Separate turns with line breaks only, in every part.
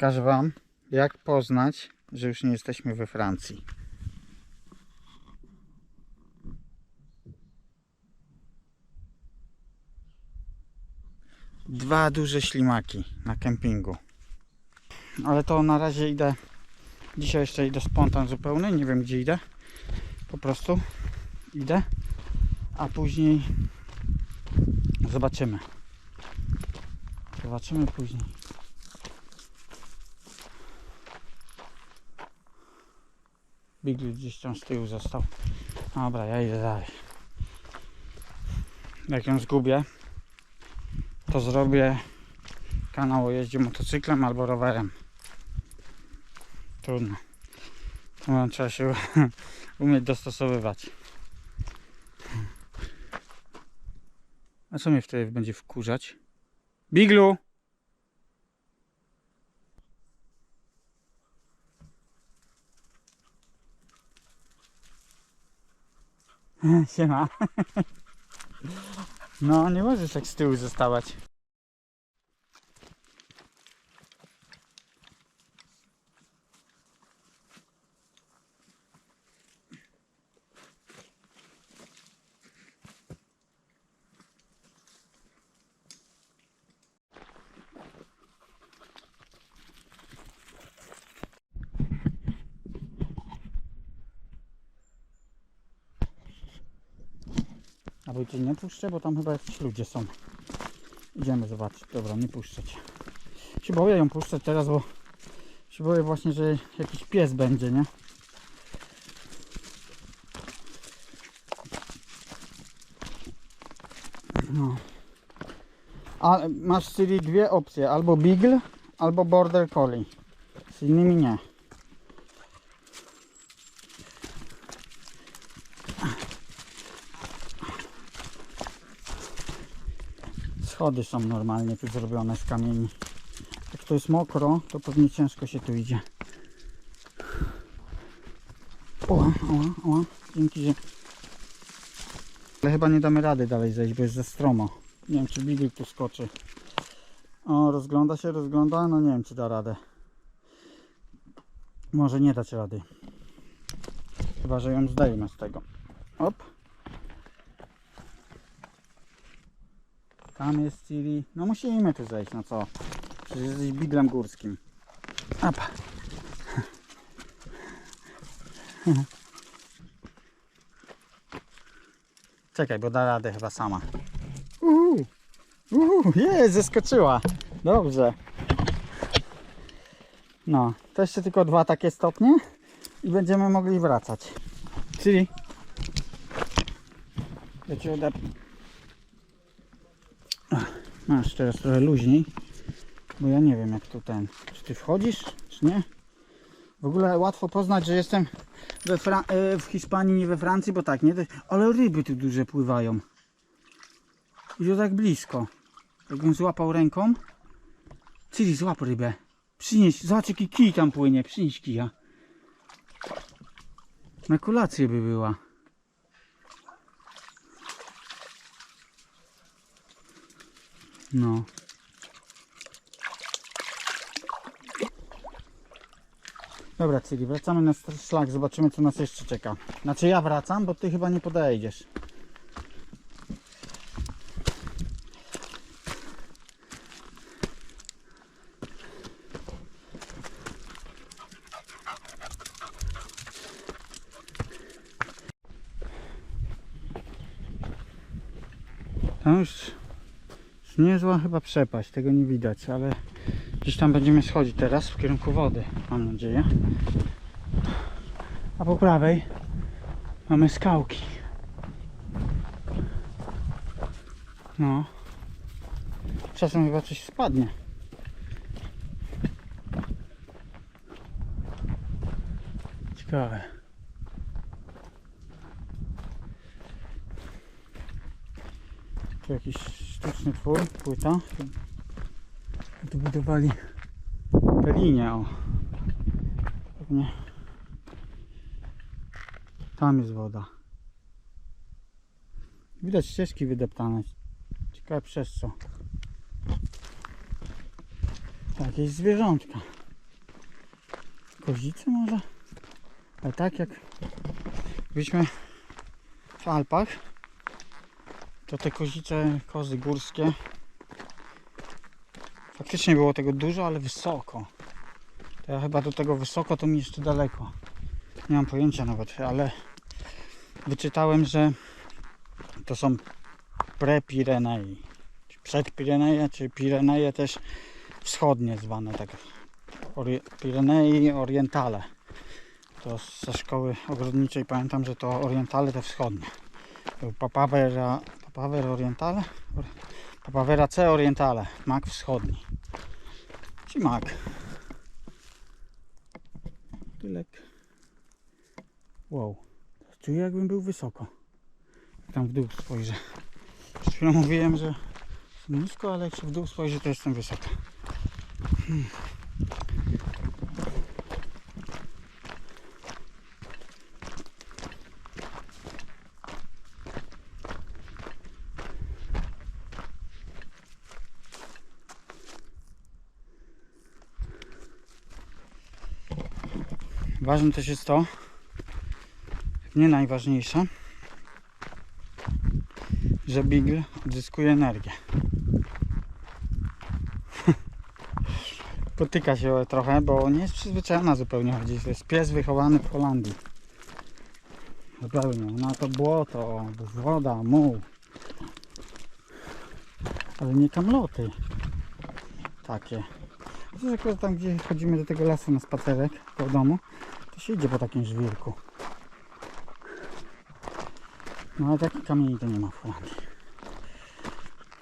Pokażę Wam, jak poznać, że już nie jesteśmy we Francji. Dwa duże ślimaki na kempingu. Ale to na razie idę. Dzisiaj jeszcze idę spontan zupełny. Nie wiem gdzie idę. Po prostu idę. A później zobaczymy. Zobaczymy później. Bigly gdzieś tam z tyłu został. Dobra, ja idę dalej. Jak ją zgubię, to zrobię kanał o jeździe motocyklem albo rowerem. Trudno. No, trzeba się umieć dostosowywać. A co mnie wtedy będzie wkurzać? Biglu! Siema. No, nie możesz tak z tyłu zostawać. Albo cię nie puszczę, bo tam chyba jakiś ludzie są. Idziemy zobaczyć. Dobra, nie puszczę cię. Się boję ją puszczać teraz, bo się boję właśnie, że jakiś pies będzie, nie? No. A masz czyli dwie opcje, albo Beagle, albo Border Collie. Z innymi nie. Schody są normalnie tu zrobione z kamieni. Jak to jest mokro, to pewnie ciężko się tu idzie. Oła, oła, oła. Dzięki, że... Ale chyba nie damy rady dalej zejść, bo jest za stromo. Nie wiem, czy Bigel tu skoczy. O, rozgląda się, rozgląda. No nie wiem, czy da radę. Może nie dać rady. Chyba, że ją zdejmę z tego. Op. Tam jest Ciri. No musimy tu zejść, no co? Przecież jesteś biglem górskim. Apa. Czekaj, bo da radę chyba sama. Uuu, uuu, jest, zeskoczyła. Dobrze. No, to jeszcze tylko dwa takie stopnie i będziemy mogli wracać. Czyli ja cię odepnę. Masz teraz trochę luźniej, bo ja nie wiem jak tu ten, czy ty wchodzisz, czy nie? W ogóle łatwo poznać, że jestem e, w Hiszpanii, nie we Francji, bo tak, nie? Ale ryby tu duże pływają. I to tak blisko. Jakbym złapał ręką. Czyli złap rybę. Przynieś, zobacz jaki kij tam płynie, przynieś kija. Na kolację by była. No. Dobra, czyli wracamy na szlak, zobaczymy co nas jeszcze czeka. Znaczy ja wracam, bo ty chyba nie podejdziesz. Tam już niezła chyba przepaść, tego nie widać, ale gdzieś tam będziemy schodzić teraz w kierunku wody, mam nadzieję. A po prawej mamy skałki. No. Czasem chyba coś spadnie. Ciekawe. Jakiś sztuczny twór, płyta. Tu budowali linię, o. Pewnie. Tam jest woda. Widać ścieżki wydeptane. Ciekawe przez co. Jakieś zwierzątka. Kozice może? Ale tak jak byliśmy w Alpach, to te kozice, kozy górskie, faktycznie było tego dużo, ale wysoko. To ja chyba do tego wysoko to mi jeszcze daleko. Nie mam pojęcia nawet, ale wyczytałem, że to są pre-Pirenei. Czy Przed Pireneje, czy Pireneje też wschodnie zwane tak. Ori Pirenei Orientale. To ze szkoły ogrodniczej pamiętam, że to Orientale te wschodnie. Był Papavera Orientale? Or- Papavera C Orientale. Mak wschodni. Czy mak? Tylek. Wow. Czuję jakbym był wysoko. Tam w dół spojrzę. Przed chwilą mówiłem, że nisko, ale jak się w dół spojrzę, to jestem wysoko. Hmm. Ważne też jest to, nie najważniejsze, że Beagle odzyskuje energię. Potyka się trochę, bo nie jest przyzwyczajona zupełnie chodzić. To jest pies wychowany w Holandii. Zupełnie. Na to błoto, woda, muł. Ale nie kamloty. Takie. Chociaż akurat tam, gdzie chodzimy do tego lasu na spacerek koło domu, się idzie po takim żwirku. No ale takich kamieni to nie ma w Holandii.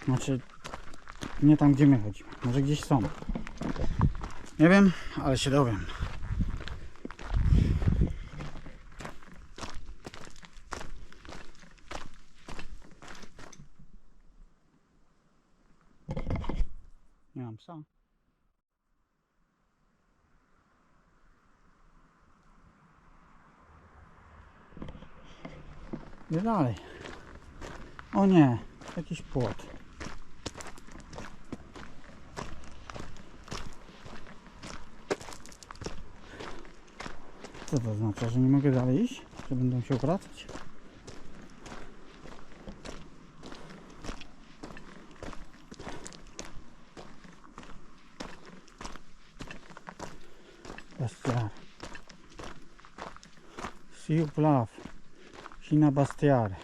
Znaczy, nie tam gdzie my chodzimy. Może gdzieś są. Nie wiem, ale się dowiem. Nie mam psa. Nie dalej. O nie, jakiś płot. Co to znaczy, że nie mogę dalej iść? Że będą się obracać? Bastiar. Siu Plav. China Bastiare.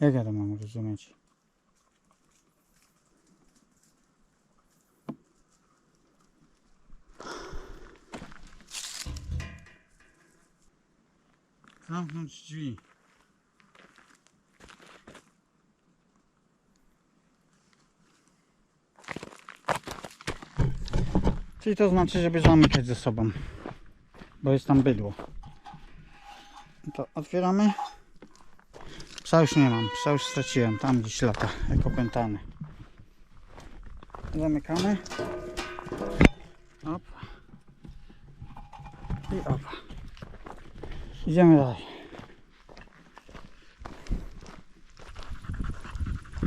Jak ja to mam rozumieć? Zamknąć drzwi. Czyli to znaczy, żeby zamykać ze sobą, bo jest tam bydło. To otwieramy. Psa już nie mam, psa już straciłem, tam gdzieś lata, jak opętany. Zamykamy. Op. I op. Idziemy dalej.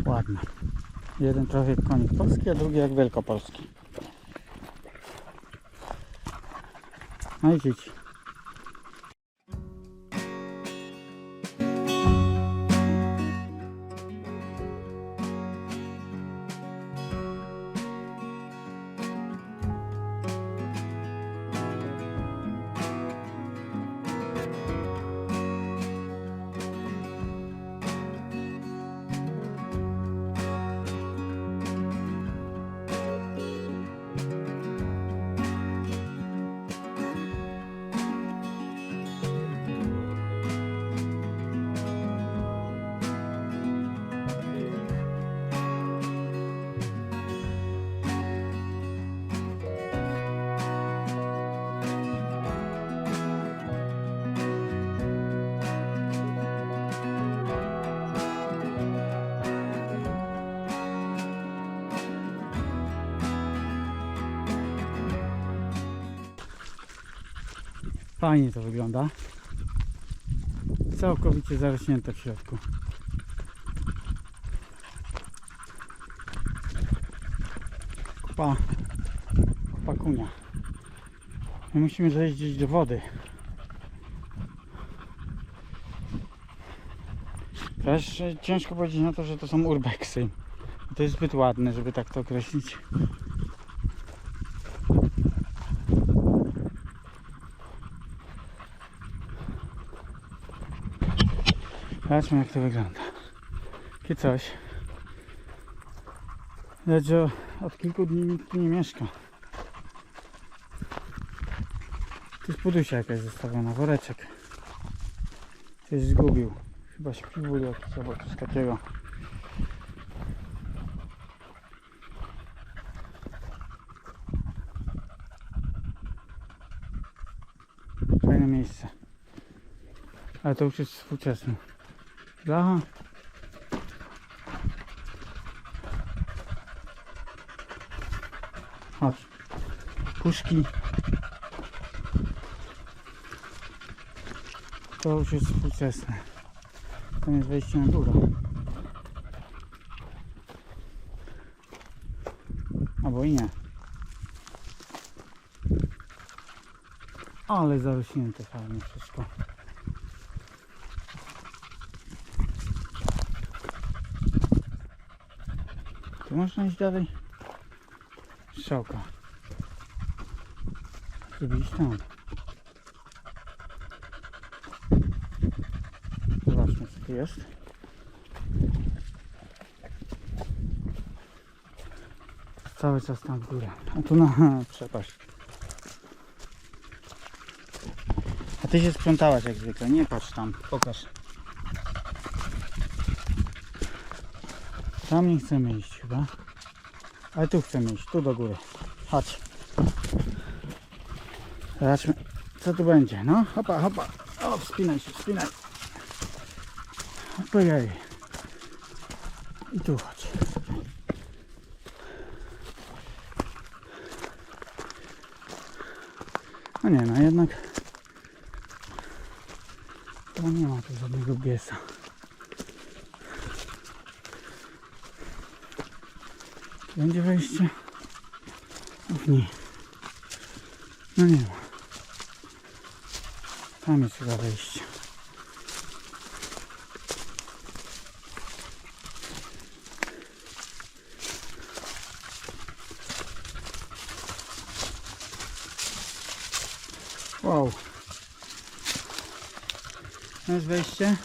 Ładnie. Jeden trochę jak konik polski, a drugi jak wielkopolski. No Fajnie to wygląda. Całkowicie zarośnięte w środku. Kupa pakunia. My musimy zejść do wody. Też ciężko powiedzieć na to, że to są urbexy. To jest zbyt ładne, żeby tak to określić. Zobaczmy jak to wygląda. Takie coś. Lecz od kilku dni nikt tu nie mieszka. Tu jest podusia jakaś zostawiona, woreczek. Ktoś zgubił. Chyba śpiwór jakiś albo coś takiego. Fajne miejsce. Ale to już jest współczesne. Blacha. Chodź. Puszki. To już jest współczesne. Tam jest wejście na górę. Albo i nie. Ale zarośnięte fajnie wszystko. Tu można iść dalej? Strzałka. Żeby iść tam. Zobaczmy co tu jest. Cały czas tam w górę. A tu na przepaść. A ty się sprzątałaś jak zwykle. Nie patrz tam. Pokaż. Tam nie chcemy iść chyba. Ale tu chcemy iść. Tu do góry. Chodź. Zobaczmy co tu będzie. No hopa hopa. O wspinaj się wspinaj. Ojej. I tu chodź. No nie no jednak to nie ma tu żadnego biesa. Będzie wejście? Uf, nie. No nie ma. Tam jest chyba wejście. Wow. To jest wejście.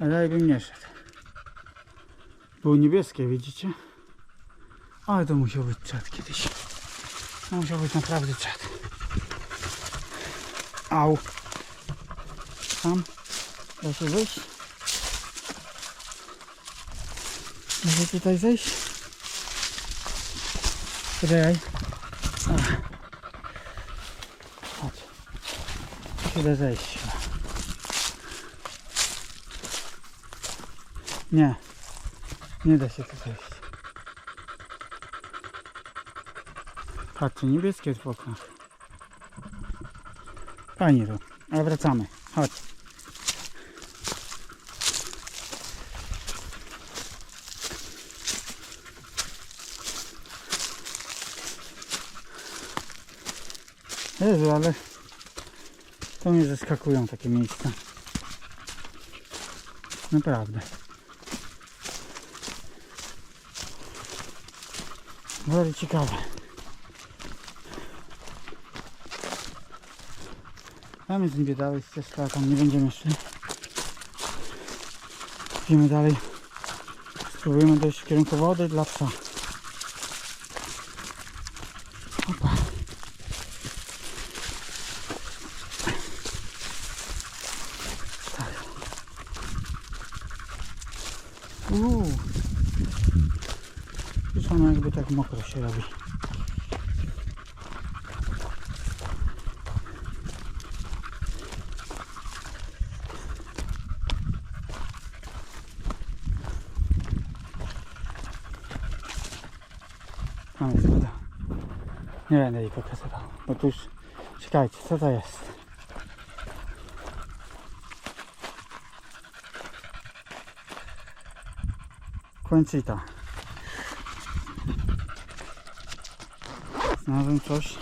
Ale bym nie szedł. Było niebieskie, widzicie? Ale to musiał być czat kiedyś. To musiał być naprawdę czat. Au. Tam. Da się wejść? Mogę tutaj zejść? Poczekaj. Ach. Chodź. Tu się da zejść. Nie. Nie da się tu zejść. Patrzcie, niebieskie w oknach. Fajnie to. Ale wracamy. Chodź. Jezu, ale to mnie zaskakują takie miejsca. Naprawdę. Bardzo ciekawe. Tam jest niby dalej ścieżka, tam nie będziemy szli. Idziemy dalej. Spróbujemy dojść w kierunku wody dla psa. Tak mokro się robi. Tam jest woda. Nie będę jej pokazywał, bo tu już... Czekajcie, co to jest? Kończyta. Znalazłem coś.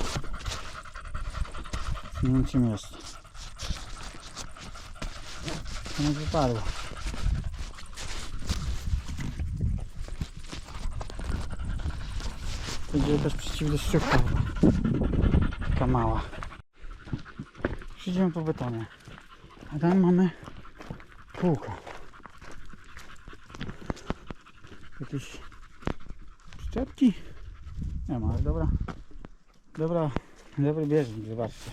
Nie wiem czym jest. To nie wypadło. Będzie też przeciwdeszczówka. Taka mała. Przyjdziemy po betonie. A tam mamy kółko. Jakieś przyczepki? Nie ma, ale dobra. Dobra, dobry bieżnik, zobaczcie.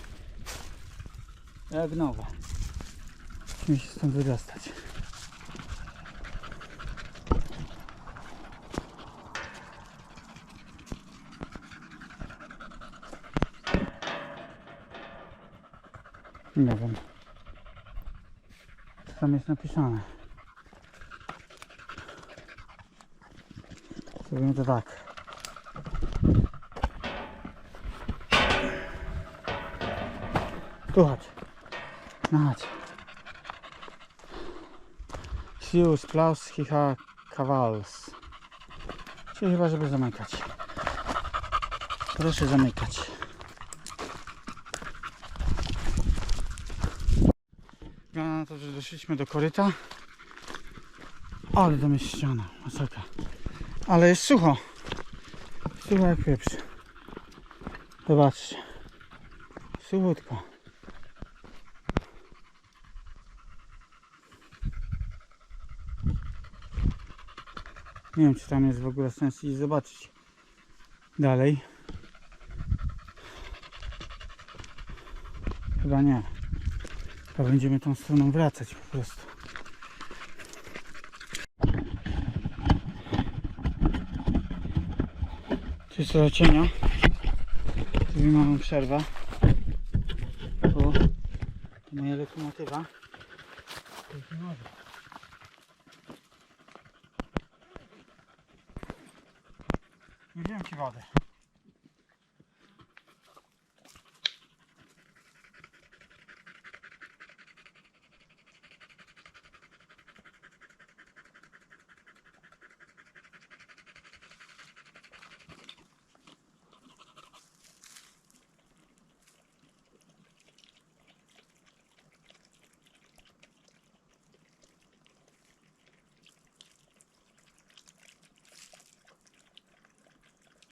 Jak nowe. Musimy się stąd wydostać. Nie wiem. Co tam jest napisane? Zrobimy to tak. Tu chodź. No chodź. Sius, Klaus, Hicha, Kawals. Czyli chyba, żeby zamykać. Proszę zamykać. Wygląda na to, że doszliśmy do koryta. Ale ściana, masakra. Ale jest sucho. Sucho jak pieprz. Zobaczcie. Suchutko. Nie wiem, czy tam jest w ogóle sens iść zobaczyć dalej. Chyba nie. To będziemy tą stroną wracać po prostu. Tu jest trochę cienia. Tu mamy przerwę. O, to moja lokomotywa. To jest wiem ci wody.